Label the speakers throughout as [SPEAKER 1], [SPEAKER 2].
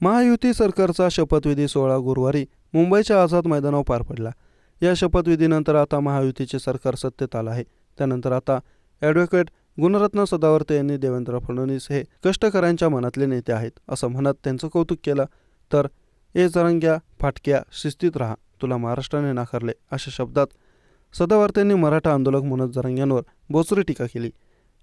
[SPEAKER 1] महायुती सरकारचा शपथविधी सोहळा गुरुवारी मुंबईच्या आझाद मैदानावर पार पडला. या शपथविधीनंतर आता महायुतीचे सरकार सत्तेत आलं आहे. त्यानंतर आता ॲडव्होकेट गुणरत्न सदावर्ते यांनी देवेंद्र फडणवीस हे कष्टकऱ्यांच्या मनातले नेते आहेत असं म्हणत त्यांचं कौतुक केलं. तर ए जरंग्या फाटक्या शिस्तीत राहा तुला महाराष्ट्राने नाकारले अशा शब्दात सदावर्तेंनी मराठा आंदोलक मनोज जरंग्यांवर बोचरी टीका केली.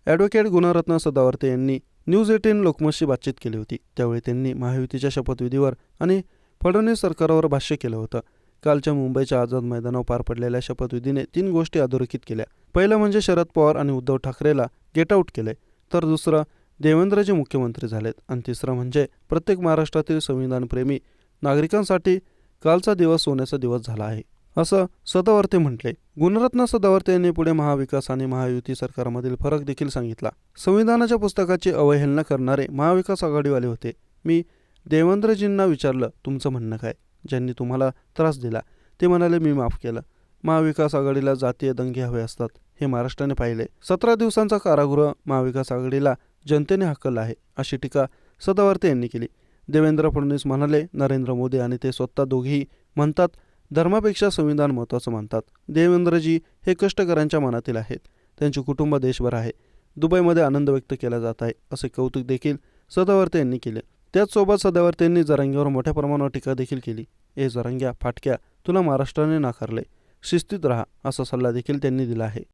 [SPEAKER 1] ॲडव्होकेट गुणरत्न सदावर्ते यांनी न्यूज एटीन लोकमतशी बातचीत केली होती. त्यावेळी त्यांनी महायुतीच्या शपथविधीवर आणि फडणवीस सरकारवर भाष्य केलं होतं. कालच्या मुंबईच्या आझाद मैदानावर पार पडलेल्या शपथविधीने तीन गोष्टी अधोरेखित केल्या. पहिलं म्हणजे शरद पवार आणि उद्धव ठाकरेला गेट आऊट केले. तर दुसरं देवेंद्रजी मुख्यमंत्री झालेत. आणि तिसरं म्हणजे प्रत्येक महाराष्ट्रातील संविधानप्रेमी नागरिकांसाठी कालचा दिवस सोन्याचा दिवस झाला आहे. असं सदावर्ते म्हटले. गुणरत्न सदावर्ते यांनी पुढे महाविकास आणि महायुती सरकारमधील फरक देखील सांगितला. संविधानाच्या पुस्तकाची अवहेलना करणारे महाविकास आघाडीवाले होते. मी देवेंद्रजींना विचारलं तुमचं म्हणणं काय? ज्यांनी तुम्हाला त्रास दिला. ते म्हणाले मी माफ केलं. महाविकास आघाडीला जातीय दंगे हवे असतात. हे महाराष्ट्राने पाहिले. सतरा दिवसांचा कारागृह महाविकास आघाडीला जनतेने हक्कल आहे अशी टीका सदावर्ते यांनी केली. देवेंद्र फडणवीस म्हणाले नरेंद्र मोदी आणि ते स्वतः दोघेही म्हणतात धर्मापेक्षा संविधान महत्त्वाचं मानतात. देवेंद्रजी हे कष्टकऱ्यांच्या मनातील आहेत. त्यांचे कुटुंब देशभर आहे. दुबईमध्ये आनंद व्यक्त केला जात आहे असे कौतुक देखील सदावर्ते यांनी केले. त्याचसोबत सदावर्तेंनी जरांग्यावर मोठ्या प्रमाणावर टीका देखील केली. ए जरांग्या फाटक्या तुला महाराष्ट्राने नाकारले शिस्तीत राहा असा सल्ला देखील त्यांनी दिला आहे.